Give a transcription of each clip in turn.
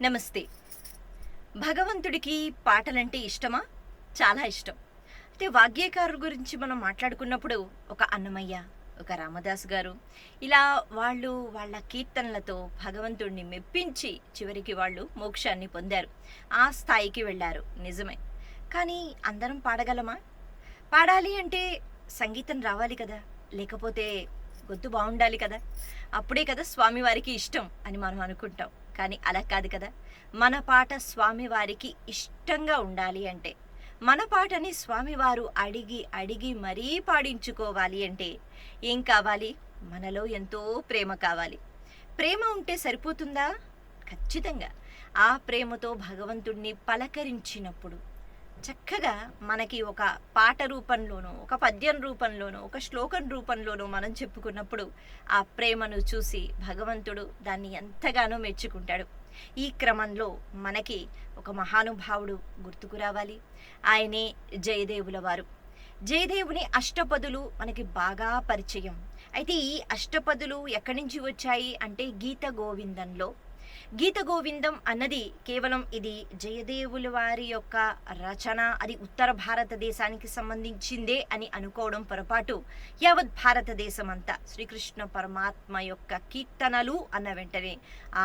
నమస్తే. భగవంతుడికి పాటలంటే ఇష్టమా? చాలా ఇష్టం. అయితే వాగ్యకారు గురించి మనం మాట్లాడుకున్నప్పుడు ఒక అన్నమయ్య ఒక రామదాస్ గారు ఇలా వాళ్ళు వాళ్ళ కీర్తనలతో భగవంతుడిని మెప్పించి చివరికి వాళ్ళు మోక్షాన్ని పొందారు. ఆ స్థాయికి వెళ్ళారు. నిజమే. కానీ అందరం పాడగలమా? పాడాలి అంటే సంగీతం రావాలి కదా. లేకపోతే గొంతు బాగుండాలి కదా. అప్పుడే కదా స్వామివారికి ఇష్టం అని మనం అనుకుంటాం. కానీ అలా కాదు కదా. మన పాట స్వామివారికి ఇష్టంగా ఉండాలి అంటే మన పాటని స్వామివారు అడిగి అడిగి మరీ పాడించుకోవాలి అంటే ఏం కావాలి? మనలో ఎంతో ప్రేమ కావాలి. ప్రేమ ఉంటే సరిపోతుందా? ఖచ్చితంగా. ఆ ప్రేమతో భగవంతుణ్ణి పలకరించినప్పుడు చక్కగా మనకి ఒక పాట రూపంలోనో ఒక పద్యం రూపంలోనో ఒక శ్లోకం రూపంలోనో మనం చెప్పుకున్నప్పుడు ఆ ప్రేమను చూసి భగవంతుడు దాన్ని ఎంతగానో మెచ్చుకుంటాడు. ఈ క్రమంలో మనకి ఒక మహానుభావుడు గుర్తుకు రావాలి. ఆయనే జయదేవుల వారు జయదేవుని అష్టపదులు మనకి బాగా పరిచయం. అయితే ఈ అష్టపదులు ఎక్కడి నుంచి వచ్చాయి? అంటే గీత గోవిందంలో. గీత గోవిందం అన్నది కేవలం ఇది జయదేవుల వారి యొక్క రచన. అది ఉత్తర భారతదేశానికి సంబంధించిందే అని అనుకోవడం పొరపాటు. యావత్ భారతదేశం అంతా శ్రీకృష్ణ పరమాత్మ యొక్క కీర్తనలు అన్న వెంటనే ఆ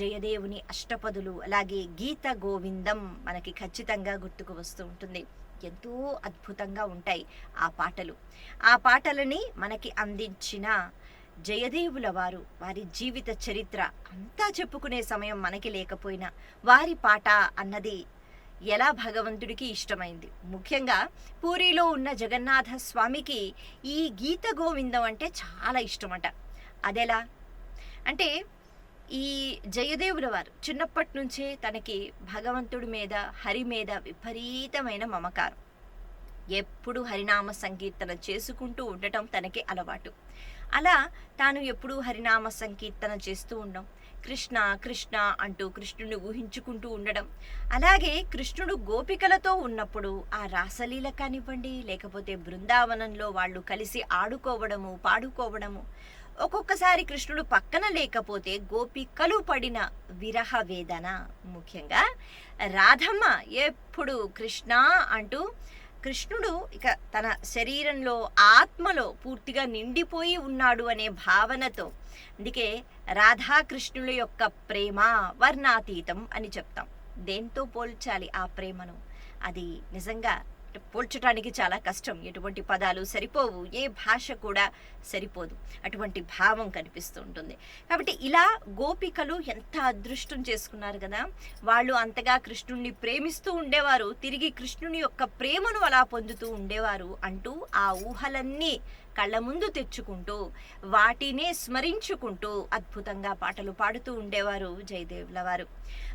జయదేవుని అష్టపదులు అలాగే గీత గోవిందం మనకి ఖచ్చితంగా గుర్తుకు వస్తూ ఉంటుంది. ఎంతో అద్భుతంగా ఉంటాయి ఆ పాటలు. ఆ పాటలని మనకి అందించిన జయదేవుల వారు వారి జీవిత చరిత్ర అంతా చెప్పుకునే సమయం మనకి లేకపోయినా వారి పాట అన్నది ఎలా భగవంతుడికి ఇష్టమైంది. ముఖ్యంగా పూరిలో ఉన్న జగన్నాథ స్వామికి ఈ గీత గోవిందం అంటే చాలా ఇష్టమట. అదెలా? అంటే ఈ జయదేవుల వారు చిన్నప్పటి నుంచే తనకి భగవంతుడి మీద హరి మీద విపరీతమైన మమకారం. ఎప్పుడు హరినామ సంకీర్తన చేసుకుంటూ ఉండటం తనకి అలవాటు. అలా తాను ఎప్పుడూ హరినామ సంకీర్తన చేస్తూ ఉండడం కృష్ణ కృష్ణ అంటూ కృష్ణుని ఊహించుకుంటూ ఉండడం. అలాగే కృష్ణుడు గోపికలతో ఉన్నప్పుడు ఆ రాసలీల కానివ్వండి లేకపోతే బృందావనంలో వాళ్ళు కలిసి ఆడుకోవడము పాడుకోవడము. ఒక్కొక్కసారి కృష్ణుడు పక్కన లేకపోతే గోపికలు పడిన విరహ వేదన ముఖ్యంగా రాధమ్మ ఎప్పుడు కృష్ణ అంటూ కృష్ణుడు ఇక తన శరీరంలో ఆత్మలో పూర్తిగా నిండిపోయి ఉన్నాడు అనే భావనతో అందుకే రాధాకృష్ణుల యొక్క ప్రేమ వర్ణాతీతం అని చెప్తాం. దేంతో పోల్చాలి ఆ ప్రేమను? అది నిజంగా పోల్చడానికి చాలా కష్టం. ఎటువంటి పదాలు సరిపోవు. ఏ భాష కూడా సరిపోదు. అటువంటి భావం కనిపిస్తూ ఉంటుంది. కాబట్టి ఇలా గోపికలు ఎంత అదృష్టం చేసుకున్నారు కదా! వాళ్ళు అంతగా కృష్ణుణ్ణి ప్రేమిస్తూ ఉండేవారు. తిరిగి కృష్ణుని యొక్క ప్రేమను అలా పొందుతూ ఉండేవారు అంటూ ఆ ఊహలన్నీ కళ్ళ ముందు తెచ్చుకుంటూ వాటినే స్మరించుకుంటూ అద్భుతంగా పాటలు పాడుతూ ఉండేవారు జయదేవుల వారు.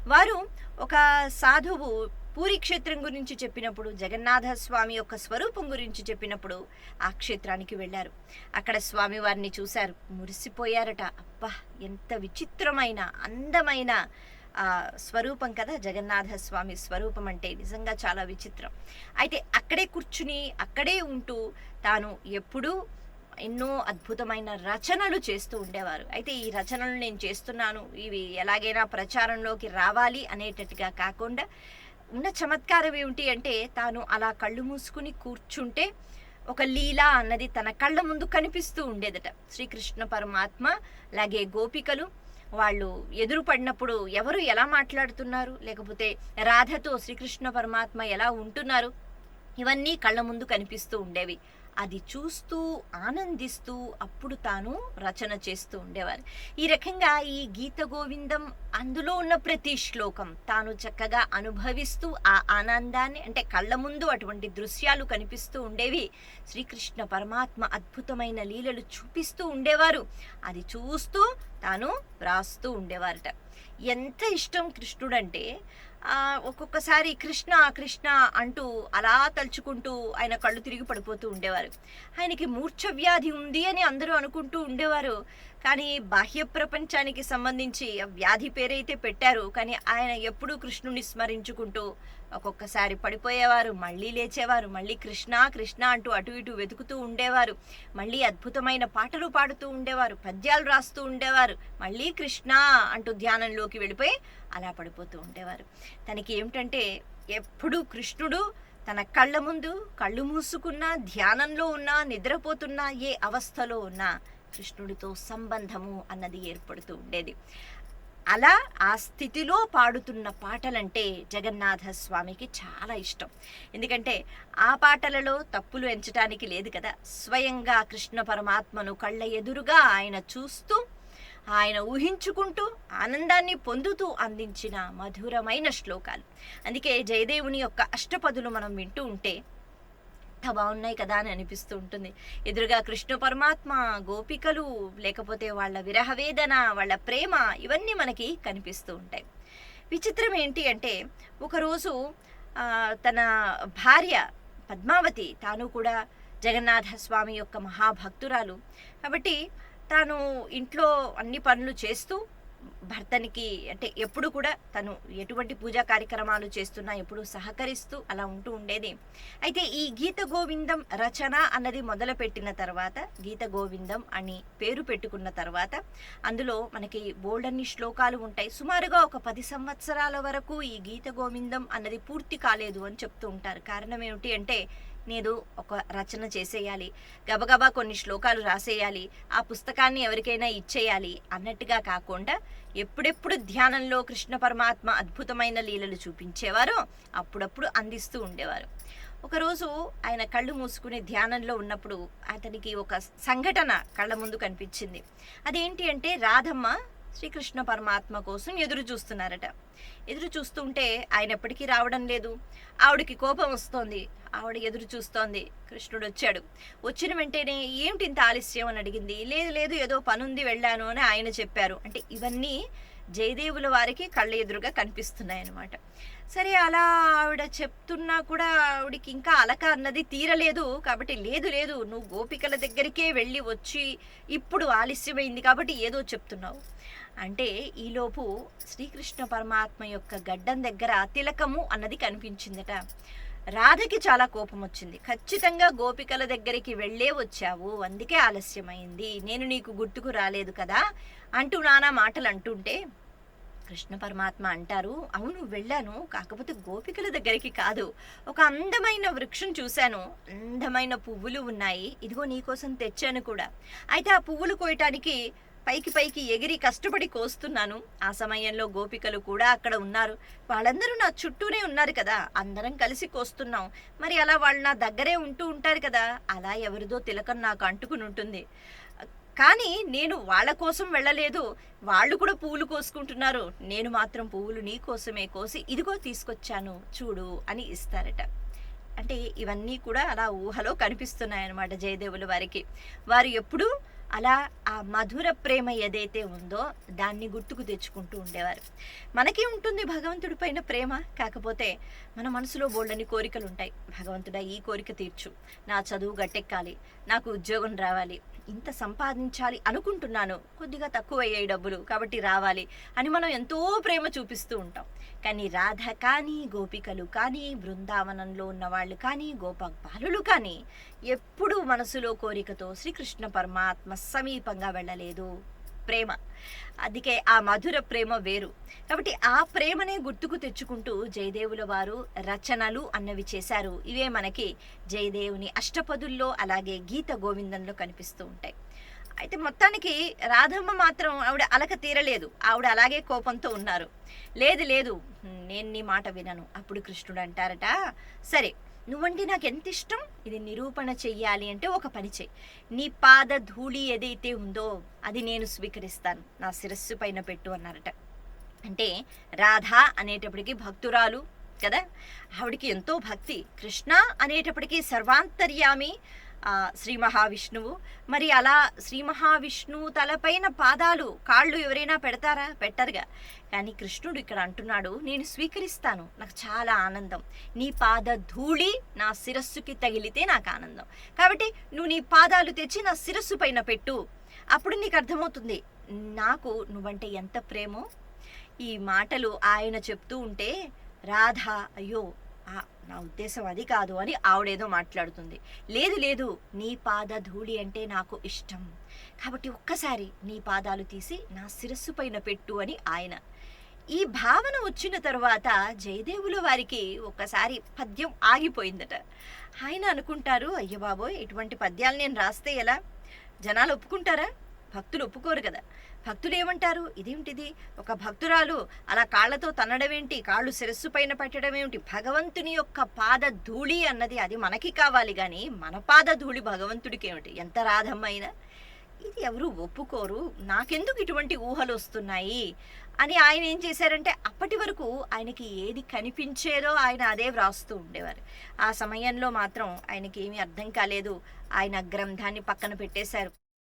వారు ఒక సాధువు పూరి క్షేత్రం గురించి చెప్పినప్పుడు జగన్నాథ స్వామి యొక్క స్వరూపం గురించి చెప్పినప్పుడు ఆ క్షేత్రానికి వెళ్ళారు. అక్కడ స్వామి వారిని చూశారు. మురిసిపోయారట. అబ్బా ఎంత విచిత్రమైన అందమైన స్వరూపం కదా జగన్నాథ స్వామి స్వరూపం అంటే. నిజంగా చాలా విచిత్రం. అయితే అక్కడే కూర్చుని అక్కడే ఉంటూ తాను ఎప్పుడూ ఎన్నో అద్భుతమైన రచనలు చేస్తూ ఉండేవారు. అయితే ఈ రచనలు నేను చేస్తున్నాను. ఇవి ఎలాగైనా ప్రచారంలోకి రావాలి అనేటట్టుగా కాకుండా ఉన్న చమత్కారం ఏమిటి అంటే తాను అలా కళ్ళు మూసుకుని కూర్చుంటే ఒక లీల అన్నది తన కళ్ళ ముందు కనిపిస్తూ ఉండేదట. శ్రీకృష్ణ పరమాత్మ అలాగే గోపికలు వాళ్ళు ఎదురు పడినప్పుడు ఎవరు ఎలా మాట్లాడుతున్నారు? లేకపోతే రాధతో శ్రీకృష్ణ పరమాత్మ ఎలా ఉంటున్నారు? ఇవన్నీ కళ్ళ ముందు కనిపిస్తూ ఉండేవి. అది చూస్తూ ఆనందిస్తూ అప్పుడు తాను రచన చేస్తూ ఉండేవారు. ఈ రకంగా ఈ గీత గోవిందం అందులో ఉన్న ప్రతి శ్లోకం తాను చక్కగా అనుభవిస్తూ ఆ ఆనందాన్ని అంటే కళ్ళ ముందు అటువంటి దృశ్యాలు కనిపిస్తూ ఉండేవి. శ్రీకృష్ణ పరమాత్మ అద్భుతమైన లీలలు చూపిస్తూ ఉండేవారు. అది చూస్తూ తాను వ్రాస్తూ ఉండేవారట. ఎంత ఇష్టం కృష్ణుడంటే ఒక్కొక్కసారి కృష్ణ కృష్ణ అంటూ అలా తలుచుకుంటూ ఆయన కళ్ళు తిరిగి పడిపోతూ ఉండేవారు. ఆయనకి మూర్ఛ వ్యాధి ఉంది అని అందరూ అనుకుంటూ ఉండేవారు. కానీ బాహ్య ప్రపంచానికి సంబంధించి ఆ వ్యాధి పేరైతే పెట్టారు. కానీ ఆయన ఎప్పుడూ కృష్ణుని స్మరించుకుంటూ ఒక్కొక్కసారి పడిపోయేవారు మళ్ళీ లేచేవారు మళ్ళీ కృష్ణ కృష్ణ అంటూ అటు ఇటు వెతుకుతూ ఉండేవారు. మళ్ళీ అద్భుతమైన పాటలు పాడుతూ ఉండేవారు పద్యాలు రాస్తూ ఉండేవారు మళ్ళీ కృష్ణ అంటూ ధ్యానంలోకి వెళ్ళిపోయి అలా పడిపోతూ ఉండేవారు. తనకి ఏమిటంటే ఎప్పుడూ కృష్ణుడు తన కళ్ళ ముందు కళ్ళు మూసుకున్నా ధ్యానంలో ఉన్నా నిద్రపోతున్నా ఏ అవస్థలో ఉన్నా కృష్ణుడితో సంబంధము అన్నది ఏర్పడుతూ ఉండేది. అలా ఆ స్థితిలో పాడుతున్న పాటలంటే జగన్నాథ స్వామికి చాలా ఇష్టం. ఎందుకంటే ఆ పాటలలో తప్పులు ఎంచటానికి లేదు కదా. స్వయంగా కృష్ణ పరమాత్మను కళ్ళ ఎదురుగా ఆయన చూస్తూ ఆయన ఊహించుకుంటూ ఆనందాన్ని పొందుతూ అందించిన మధురమైన శ్లోకాలు. అందుకే జయదేవుని యొక్క అష్టపదులు మనం వింటూ ఉంటే ఎంత బాగున్నాయి కదా అని అనిపిస్తూ ఉంటుంది. ఎదురుగా కృష్ణ పరమాత్మ గోపికలు లేకపోతే వాళ్ళ విరహ వేదన వాళ్ళ ప్రేమ ఇవన్నీ మనకి కనిపిస్తూ ఉంటాయి. విచిత్రం ఏంటి అంటే ఒకరోజు తన భార్య పద్మావతి తాను కూడా జగన్నాథ స్వామి యొక్క మహాభక్తురాలు. కాబట్టి తాను ఇంట్లో అన్ని పనులు చేస్తూ భర్తనికి అంటే ఎప్పుడు కూడా తను ఎటువంటి పూజా కార్యక్రమాలు చేస్తున్నా ఎప్పుడు సహకరిస్తూ అలా ఉంటూ ఉండేది. అయితే ఈ గీత గోవిందం రచన అన్నది మొదలుపెట్టిన తర్వాత గీత గోవిందం అని పేరు పెట్టుకున్న తర్వాత అందులో మనకి బోల్డన్ని శ్లోకాలు ఉంటాయి. సుమారుగా ఒక పది సంవత్సరాల వరకు ఈ గీత గోవిందం అన్నది పూర్తి కాలేదు అని చెప్తూ ఉంటారు. కారణం ఏమిటి అంటే నేను ఒక రచన చేసేయాలి గబగబా కొన్ని శ్లోకాలు రాసేయాలి ఆ పుస్తకాన్ని ఎవరికైనా ఇచ్చేయాలి అన్నట్టుగా కాకుండా ఎప్పుడెప్పుడు ధ్యానంలో కృష్ణ పరమాత్మ అద్భుతమైన లీలలు చూపించేవారో అప్పుడప్పుడు అందిస్తూ ఉండేవారు. ఒకరోజు ఆయన కళ్ళు మూసుకుని ధ్యానంలో ఉన్నప్పుడు అతనికి ఒక సంఘటన కళ్ళ ముందు కనిపించింది. అదేంటి అంటే రాధమ్మ శ్రీకృష్ణ పరమాత్మ కోసం ఎదురు చూస్తున్నారట. ఎదురు చూస్తుంటే ఆయన ఎప్పటికీ రావడం లేదు. ఆవిడకి కోపం వస్తోంది. ఆవిడ ఎదురు చూస్తోంది. కృష్ణుడు వచ్చాడు. వచ్చిన వెంటనే ఏమిటి ఇంత ఆలస్యం? అని అడిగింది. లేదు లేదు ఏదో పనుంది వెళ్ళాను అని ఆయన చెప్పారు. అంటే ఇవన్నీ జయదేవుల వారికి కళ్ళ ఎదురుగా కనిపిస్తున్నాయి అనమాట సరే అలా ఆవిడ చెప్తున్నా కూడా ఆవిడకి ఇంకా అలక అన్నది తీరలేదు. కాబట్టి లేదు లేదు నువ్వు గోపికల దగ్గరికే వెళ్ళి వచ్చి ఇప్పుడు ఆలస్యమైంది కాబట్టి ఏదో చెప్తున్నావు. అంటే ఈలోపు శ్రీకృష్ణ పరమాత్మ యొక్క గడ్డం దగ్గర తిలకము అన్నది కనిపించిందట. రాధకి చాలా కోపం వచ్చింది ఖచ్చితంగా గోపికల దగ్గరికి వెళ్ళే వచ్చావు. అందుకే ఆలస్యమైంది. నేను నీకు గుర్తుకు రాలేదు కదా అంటూ నానా మాటలు అంటుంటే కృష్ణ పరమాత్మ అంటారు అవును వెళ్ళాను. కాకపోతే గోపికల దగ్గరికి కాదు. ఒక అందమైన వృక్షం చూశాను. అందమైన పువ్వులు ఉన్నాయి. ఇదిగో నీకోసం తెచ్చాను కూడా. అయితే ఆ పువ్వులు కోయటానికి పైకి పైకి ఎగిరి కష్టపడి కోస్తున్నాను. ఆ సమయంలో గోపికలు కూడా అక్కడ ఉన్నారు. వాళ్ళందరూ నా చుట్టూనే ఉన్నారు కదా. అందరం కలిసి కోస్తున్నాం. మరి అలా వాళ్ళు నా దగ్గరే ఉంటూ ఉంటారు కదా. అలా ఎవరిదో తిలకం నాకు అంటుకుని ఉంటుంది. కానీ నేను వాళ్ళ కోసం వెళ్ళలేదు. వాళ్ళు కూడా పువ్వులు కోసుకుంటున్నారు. నేను మాత్రం పువ్వులు నీ కోసమే కోసి ఇదిగో తీసుకొచ్చాను. చూడు అని ఇస్తారట. అంటే ఇవన్నీ కూడా అలా ఊహలో కనిపిస్తున్నాయి అన్నమాట జయదేవుల వారికి. వారు ఎప్పుడూ అలా ఆ మధుర ప్రేమ ఏదైతే ఉందో దాన్ని గుర్తుకు తెచ్చుకుంటూ ఉండేవారు. మనకి ఉంటుంది భగవంతుడి పైన ప్రేమ కాకపోతే మన మనసులో బోల్డని కోరికలు ఉంటాయి. భగవంతుడా ఈ కోరిక తీర్చు. నా చదువు గట్టెక్కాలి నాకు ఉద్యోగం రావాలి ఇంత సంపాదించాలి అనుకుంటున్నాను. కొద్దిగా తక్కువ అయ్యాయి డబ్బులు కాబట్టి రావాలి అని మనం ఎంతో ప్రేమ చూపిస్తూ ఉంటాం. కానీ రాధ కానీ గోపికలు కానీ బృందావనంలో ఉన్న వాళ్ళు కానీ గోపబాలులు కానీ ఎప్పుడూ మనసులో కోరికతో శ్రీకృష్ణ పరమాత్మ సమీపంగా వెళ్ళలేదు. ప్రేమ. అందుకే ఆ మధుర ప్రేమ వేరు. కాబట్టి ఆ ప్రేమనే గుర్తుకు తెచ్చుకుంటూ జయదేవుల వారు రచనలు అన్నవి చేశారు. ఇవే మనకి జయదేవుని అష్టపదుల్లో అలాగే గీత గోవిందంలో కనిపిస్తూ ఉంటాయి. అయితే మొత్తానికి రాధమ్మ మాత్రం ఆవిడ అలక తీరలేదు. ఆవిడ అలాగే కోపంతో ఉన్నారు. లేదు లేదు నేను నీ మాట వినను. అప్పుడు కృష్ణుడు అంటారట సరే నువ్వంటే నాకు ఎంత ఇష్టం ఇది నిరూపణ చెయ్యాలి అంటే ఒక పని చెయ్యి నీ పాద ధూళి ఏదైతే ఉందో అది నేను స్వీకరిస్తాను. నా శిరస్సు పైన పెట్టు అన్నారట. అంటే రాధ అనేటప్పటికి భక్తురాలు కదా? ఆవిడికి ఎంతో భక్తి. కృష్ణ అనేటప్పటికీ సర్వాంతర్యామి శ్రీ మహావిష్ణువు. మరి అలా శ్రీ మహావిష్ణువు తలపైన పాదాలు కాళ్ళు ఎవరైనా పెడతారా? పెట్టరుగా. కానీ కృష్ణుడు ఇక్కడ అంటున్నాడు నేను స్వీకరిస్తాను. నాకు చాలా ఆనందం. నీ పాద ధూళి నా శిరస్సుకి తగిలితే నాకు ఆనందం. కాబట్టి నువ్వు నీ పాదాలు తెచ్చి నా శిరస్సు పైన పెట్టు. అప్పుడు నీకు అర్థమవుతుంది నాకు నువ్వంటే ఎంత ప్రేమో. ఈ మాటలు ఆయన చెప్తూ ఉంటే రాధ అయ్యో నా ఉద్దేశం అది కాదు అని ఆవిడేదో మాట్లాడుతుంది. లేదు లేదు నీ పాద ధూళి అంటే నాకు ఇష్టం. కాబట్టి ఒక్కసారి నీ పాదాలు తీసి నా శిరస్సు పైన పెట్టు అని ఆయన. ఈ భావన వచ్చిన తర్వాత జయదేవుల వారికి ఒకసారి పద్యం ఆగిపోయిందట. ఆయన అనుకుంటారు అయ్య బాబోయ్ ఇటువంటి పద్యాలు నేను రాస్తే ఎలా? జనాలు ఒప్పుకుంటారా? భక్తులు ఒప్పుకోరు కదా. భక్తులు ఏమంటారు? ఇదేమిటిది ఒక భక్తురాలు అలా కాళ్ళతో తన్నడమేంటి? కాళ్ళు శిరస్సు పైన పెట్టడం ఏమిటి భగవంతుని యొక్క పాద ధూళి అన్నది అది మనకి కావాలి కానీ మన పాద ధూళి భగవంతుడికి ఏమిటి ఎంత రాధమ్మైనా ఇది ఎవరు ఒప్పుకోరు? నాకెందుకు ఇటువంటి ఊహలు వస్తున్నాయి? అని ఆయన ఏం చేశారంటే అప్పటి వరకు ఆయనకి ఏది కనిపించేదో ఆయన అదే వ్రాస్తూ ఉండేవారు. ఆ సమయంలో మాత్రం ఆయనకి ఏమీ అర్థం కాలేదు. ఆయన గ్రంథాన్ని పక్కన పెట్టేశారు.